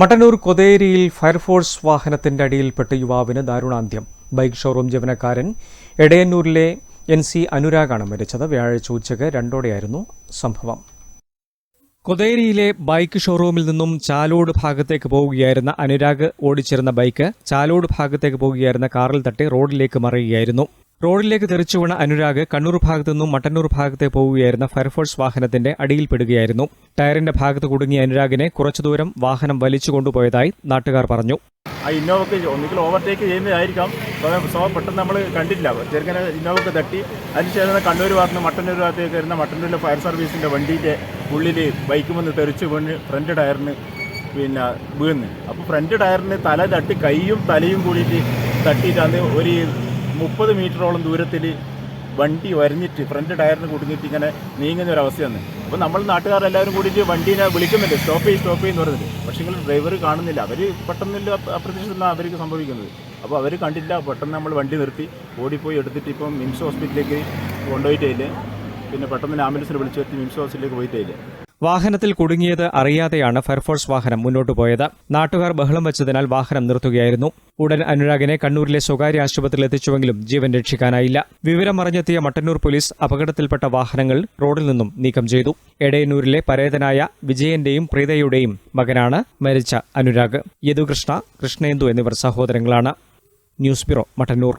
Mattannur കൊതേരിയിൽ fire force വാഹനത്തിന്റെ അടിയിൽപ്പെട്ട യുവാവിന് ദാരുണാന്ത്യം. ബൈക്ക് ഷോറൂം ജീവനക്കാരൻ എടയന്നൂരിലെ എൻ സി അനുരാഗാണ് മരിച്ചത്. വ്യാഴാഴ്ച ഉച്ചയ്ക്ക് രണ്ടോടെയായിരുന്നു സംഭവം. കൊതേരിയിലെ ബൈക്ക് ഷോറൂമിൽ നിന്നും ചാലോട് ഭാഗത്തേക്ക് പോവുകയായിരുന്ന അനുരാഗ് ഓടിച്ചിരുന്ന ബൈക്ക് ചാലോട് ഭാഗത്തേക്ക് പോവുകയായിരുന്ന കാറിൽ തട്ടി റോഡിലേക്ക് മറിയുകയായിരുന്നു. റോഡിലേക്ക് തെറിച്ചു അനുരാഗ് കണ്ണൂർ ഭാഗത്തു നിന്നും മട്ടന്നൂർ ഭാഗത്തെ പോവുകയായിരുന്ന ഫയർഫോഴ്സ് വാഹനത്തിന്റെ അടിയിൽപ്പെടുകയായിരുന്നു ടയറിന്റെ ഭാഗത്ത് കുടുങ്ങിയ അനുരാഗിനെ കുറച്ചു ദൂരം വാഹനം വലിച്ചു കൊണ്ടുപോയതായി നാട്ടുകാർ പറഞ്ഞു. ആ ഇന്നോവക്ക് ഒന്നുകിൽ ഓവർടേക്ക് ചെയ്യുന്നതായിരിക്കാം. പെട്ടെന്ന് നമ്മൾ കണ്ടില്ല ചെറുക്കനെ ഇന്നോവക്ക് തട്ടി. അതിനുശേഷം കണ്ണൂർ ഭാഗത്ത് മട്ടന്നൂർ ഭാഗത്തേക്ക് വരുന്ന മട്ടന്നൂരിലെ ഫയർ സർവീസിന്റെ വണ്ടീന്റെ ഉള്ളിൽ ബൈക്ക് വന്ന് തെറിച്ച് വീണ് ഫ്രണ്ട് ടയറിന് പിന്നെ വീണ്. അപ്പോൾ ഫ്രണ്ട് ടയറിന് തല തട്ടി കൈയും തലയും കൂടിയിട്ട് തട്ടിയിട്ട് അന്ന് ഒരു മുപ്പത് മീറ്ററോളം ദൂരത്തിൽ വണ്ടി വരഞ്ഞിട്ട് ഫ്രണ്ട് ടയറിന് കുടുങ്ങിയിട്ട് ഇങ്ങനെ നീങ്ങുന്ന ഒരു അവസ്ഥയാണ് അപ്പോൾ നമ്മൾ നാട്ടുകാർ എല്ലാവരും കൂടിയിട്ട് വണ്ടീനെ വിളിക്കുന്നുണ്ട്. സ്റ്റോപ്പ് ചെയ്യും സ്റ്റോപ്പ് ചെയ്യുന്ന പറയുന്നത് പക്ഷേ നിങ്ങൾ ഡ്രൈവർ കാണുന്നില്ല. അവർ പെട്ടെന്നില്ല അപ്രതീക്ഷിതമാണ് അവർക്ക് സംഭവിക്കുന്നത്. അപ്പോൾ അവർ കണ്ടില്ല പെട്ടെന്ന് നമ്മൾ വണ്ടി നിർത്തി. ഓടിപ്പോയി എടുത്തിട്ട് ഇപ്പം മിംസ് ഹോസ്പിറ്റലിലേക്ക് കൊണ്ടുപോയിട്ടേ പിന്നെ പെട്ടെന്ന് ആംബുലൻസിൽ വിളിച്ചു വരുത്തി മിംസ് ഹോസ്പിറ്റലിലേക്ക് പോയിട്ടേ വാഹനത്തിൽ കുടുങ്ങിയത് അറിയാതെയാണ് ഫയർഫോഴ്സ് വാഹനം മുന്നോട്ടു പോയത്. നാട്ടുകാർ ബഹളം വെച്ചതിനാൽ വാഹനം നിർത്തുകയായിരുന്നു. ഉടൻ അനുരാഗിനെ കണ്ണൂരിലെ സ്വകാര്യ ആശുപത്രിയിൽ എത്തിച്ചുവെങ്കിലും ജീവൻ രക്ഷിക്കാനായില്ല. വിവരമറിഞ്ഞെത്തിയ മട്ടന്നൂർ പോലീസ് അപകടത്തിൽപ്പെട്ട വാഹനങ്ങൾ റോഡിൽ നിന്നും നീക്കം ചെയ്തു. എടയന്നൂരിലെ പരേതനായ വിജയന്റെയും പ്രീതയുടെയും മകനാണ് മരിച്ച അനുരാഗ്. യദുകൃഷ്ണ കൃഷ്ണേന്ദു എന്നിവർ സഹോദരങ്ങളാണ്. News bureau Mattannur.